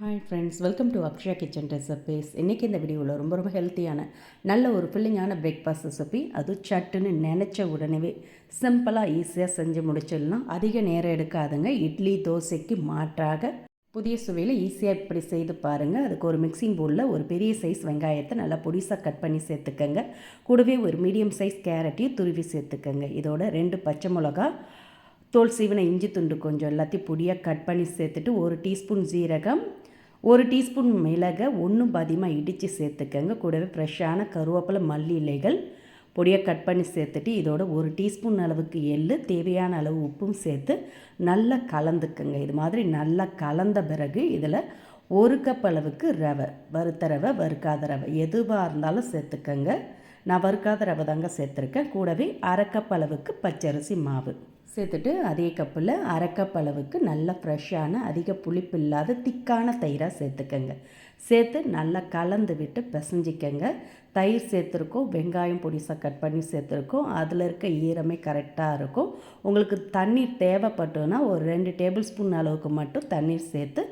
Hi friends welcome to Akshaya kitchen recipes இன்றைக்கி இந்த வீடியோவில் ரொம்ப ரொம்ப ஹெல்த்தியான நல்ல ஒரு ஃபில்லிங்கான பிரேக்ஃபாஸ்ட் ரெசிபி அது சட்டுன்னு நினச்ச உடனே சிம்பிளாக ஈஸியாக செஞ்சு முடிச்சிடலாம். அதிக நேரம் எடுக்காதுங்க. இட்லி தோசைக்கு மாற்றாக புதிய சுவையில் ஈஸியாக இப்படி செய்து பாருங்கள் அதுக்கு ஒரு மிக்சிங் பவுலில் ஒரு பெரிய சைஸ் வெங்காயத்தை நல்லா பொடிசாக கட் பண்ணி சேர்த்துக்கங்க. கூடவே ஒரு மீடியம் சைஸ் கேரட்டையும் துருவி சேர்த்துக்கங்க. இதோட ரெண்டு பச்சை மிளகா தோல் சீவனை இஞ்சி துண்டு கொஞ்சம் எல்லாத்தையும் பொடியாக கட் பண்ணி சேர்த்துட்டு ஒரு டீஸ்பூன் ஜீரகம் ஒரு டீஸ்பூன் மிளகை ஒன்றும் பாதியமாக இடித்து சேர்த்துக்கங்க. கூடவே ஃப்ரெஷ்ஷான கருவேப்பிலை மல்லி இலைகள் பொடியாக கட் பண்ணி சேர்த்துட்டு இதோட ஒரு டீஸ்பூன் அளவுக்கு எள்ளு தேவையான அளவு உப்பும் சேர்த்து நல்லா கலந்துக்குங்க. இது மாதிரி நல்லா கலந்த பிறகு இதில் ஒரு கப் அளவுக்கு ரவை வறுத்த ரவை வறுக்காத ரவை எதுவாக இருந்தாலும் சேர்த்துக்கங்க. நான் வறுக்காத ரவை தாங்க சேர்த்துருக்கேன். கூடவே அரை கப் அளவுக்கு பச்சரிசி மாவு. சேர்த்துட்டு அதே கப்பில் அரை கப் அளவுக்கு நல்ல ஃப்ரெஷ்ஷான அதிக புளிப்பு இல்லாத திக்கான தயிராக சேர்த்துக்கங்க. சேர்த்து நல்லா கலந்து விட்டு பிசைஞ்சிக்கங்க. தயிர் சேர்த்துருக்கோம் வெங்காயம் பொடிசாக கட் பண்ணி சேர்த்துருக்கோம். அதில் இருக்க ஈரமே கரெக்டாக இருக்கும். உங்களுக்கு தண்ணீர் தேவைப்பட்டுன்னா ஒரு ரெண்டு டேபிள் ஸ்பூன் அளவுக்கு மட்டும் தண்ணீர் சேர்த்து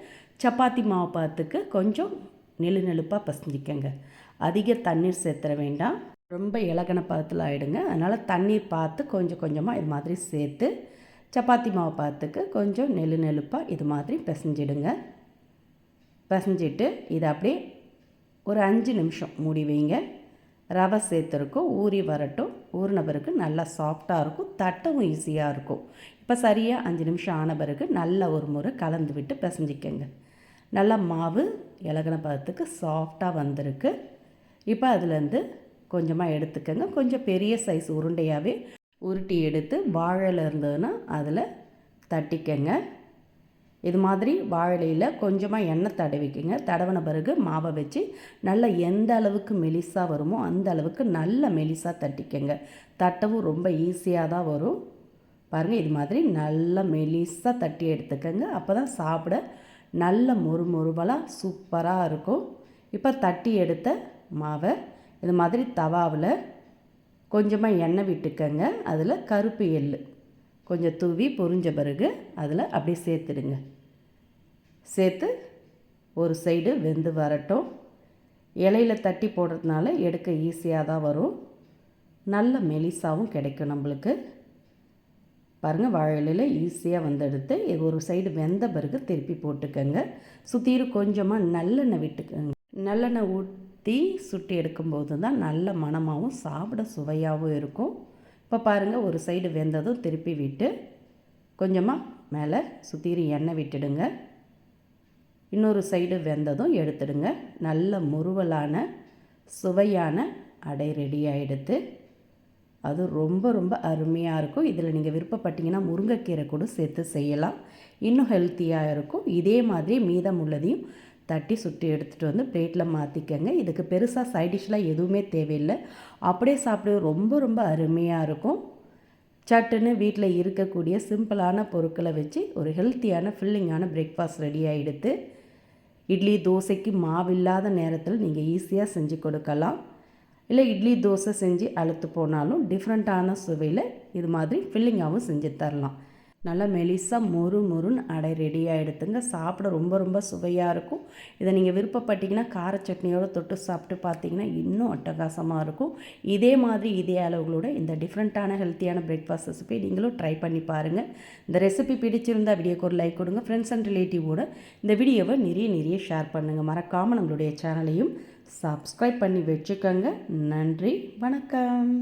சப்பாத்தி மாவு பார்த்துக்கு கொஞ்சம் நெழு நெழுப்பாக பசஞ்சிக்கங்க. அதிக தண்ணீர் சேர்த்துற வேண்டாம். ரொம்ப இலகன பதத்தில் ஆகிடுங்க அதனால் தண்ணீர் பார்த்து கொஞ்சம் கொஞ்சமாக இது மாதிரி சேர்த்து சப்பாத்தி மாவு பார்த்துக்கு கொஞ்சம் நெழு நெழுப்பாக இது மாதிரி பிசைஞ்சிடுங்க. பிசைஞ்சிட்டு இதை அப்படியே ஒரு அஞ்சு நிமிஷம் மூடி வைங்க. ரவை சேர்த்துருக்கும் ஊறி வரட்டும். ஊறின பிறகு நல்லா சாஃப்டாக இருக்கும். தட்டவும் ஈஸியாக இருக்கும். இப்போ சரியாக அஞ்சு நிமிஷம் ஆன பிறகு நல்ல ஒரு முறை கலந்து விட்டு பிசைஞ்சிக்கங்க. நல்லா மாவு இலகன பதத்துக்கு சாஃப்டாக வந்திருக்கு. இப்போ அதுலேருந்து கொஞ்சமாக எடுத்துக்கோங்க. கொஞ்சம் பெரிய சைஸ் உருண்டையாகவே உருட்டி எடுத்து வாழையில் இருந்ததுன்னா அதில் தட்டிக்கங்க. இது மாதிரி வாழையில் கொஞ்சமாக எண்ணெய் தடவிக்கங்க. தடவின பிறகு மாவை வச்சு நல்லா எந்த அளவுக்கு மெலிசாக வருமோ அந்த அளவுக்கு நல்ல மெலிசாக தட்டிக்கங்க. தட்டவும் ரொம்ப ஈஸியாக தான் வரும். பாருங்கள் இது மாதிரி நல்லா மெலிசாக தட்டி எடுத்துக்கோங்க. அப்போ தான் சாப்பிட நல்ல மொறு மொறுவலாக சூப்பராக இருக்கும். இப்போ தட்டி எடுத்த மாவை இது மாதிரி தவாவில் கொஞ்சமாக எண்ணெய் விட்டுக்கங்க. அதில் கருப்பு எள் கொஞ்சம் தூவி பொரிஞ்ச பிறகு அதில் அப்படியே சேர்த்துடுங்க. சேர்த்து ஒரு சைடு வெந்து வரட்டும். இலையில் தட்டி போடுறதுனால எடுக்க ஈஸியாக தான் வரும். நல்ல மெலிசாவும் கிடைக்கும் நம்மளுக்கு. பாருங்கள் வாழை ஈஸியாக வந்தெடுத்து எடுத்து ஒரு சைடு வெந்த பிறகு திருப்பி போட்டுக்கோங்க. சுற்றிலும் கொஞ்சமாக நல்லெண்ணெய் விட்டுக்கோங்க. நல்லெண்ணெய் தீ சுட்டி எடுக்கும்போது தான் நல்ல மணமாகவும் சாப்பிட சுவையாகவும் இருக்கும். இப்போ பாருங்கள் ஒரு சைடு வெந்ததும் திருப்பி விட்டு கொஞ்சமாக மேலே சுத்தீரி எண்ணெய் விட்டுடுங்க. இன்னொரு சைடு வெந்ததும் எடுத்துடுங்க. நல்ல முருவலான சுவையான அடை ரெடி ஆகிடுது அது ரொம்ப ரொம்ப அருமையாக இருக்கும். இதில் நீங்கள் விருப்பப்பட்டீங்கன்னா முருங்கைக்கீரை கூட சேர்த்து செய்யலாம். இன்னும் ஹெல்த்தியாக இருக்கும். இதே மாதிரி மீதம் உள்ளதையும் தட்டி சுட்டி எடுத்துகிட்டு வந்து பிளேட்டில் மாற்றிக்கங்க இதுக்கு பெருசாக சைட் டிஷ்லாம் எதுவுமே தேவையில்லை. அப்படியே சாப்பிட ரொம்ப ரொம்ப அருமையாக இருக்கும். சட்டுன்னு வீட்டில் இருக்கக்கூடிய சிம்பிளான பொருட்களை வச்சு ஒரு ஹெல்த்தியான ஃபில்லிங்கான பிரேக்ஃபாஸ்ட் ரெடி ஆகிடுது இட்லி தோசைக்கு மாவில்லாத நேரத்தில் நீங்கள் ஈஸியாக செஞ்சு கொடுக்கலாம். இல்லை இட்லி தோசை செஞ்சு அழுத்து போனாலும் டிஃப்ரெண்ட்டான சுவையில் இது மாதிரி ஃபில்லிங்காகவும் செஞ்சு தரலாம். நல்லா மெலிசாக மொறு மொறுன்னு அடை ரெடியாக எடுத்துங்க. சாப்பிட ரொம்ப ரொம்ப சுவையாக இருக்கும். இதை நீங்கள் விருப்பப்பட்டிங்கன்னா கார சட்னியோடு தொட்டு சாப்பிட்டு பார்த்தீங்கன்னா இன்னும் அட்டகாசமாக இருக்கும். இதே மாதிரி இதே அளவுகளோட இந்த டிஃப்ரெண்ட்டான ஹெல்த்தியான பிரேக்ஃபாஸ்ட் ரெசிபி நீங்களும் ட்ரை பண்ணி பாருங்கள் இந்த ரெசிபி பிடிச்சிருந்தால் வீடியோக்கு ஒரு லைக் கொடுங்க. ஃப்ரெண்ட்ஸ் அண்ட் ரிலேட்டிவோட இந்த வீடியோவை நிறைய நிறைய ஷேர் பண்ணுங்கள் மறக்காமல் நம்மளுடைய சேனலையும் சப்ஸ்கிரைப் பண்ணி வச்சுக்கோங்க. நன்றி வணக்கம்.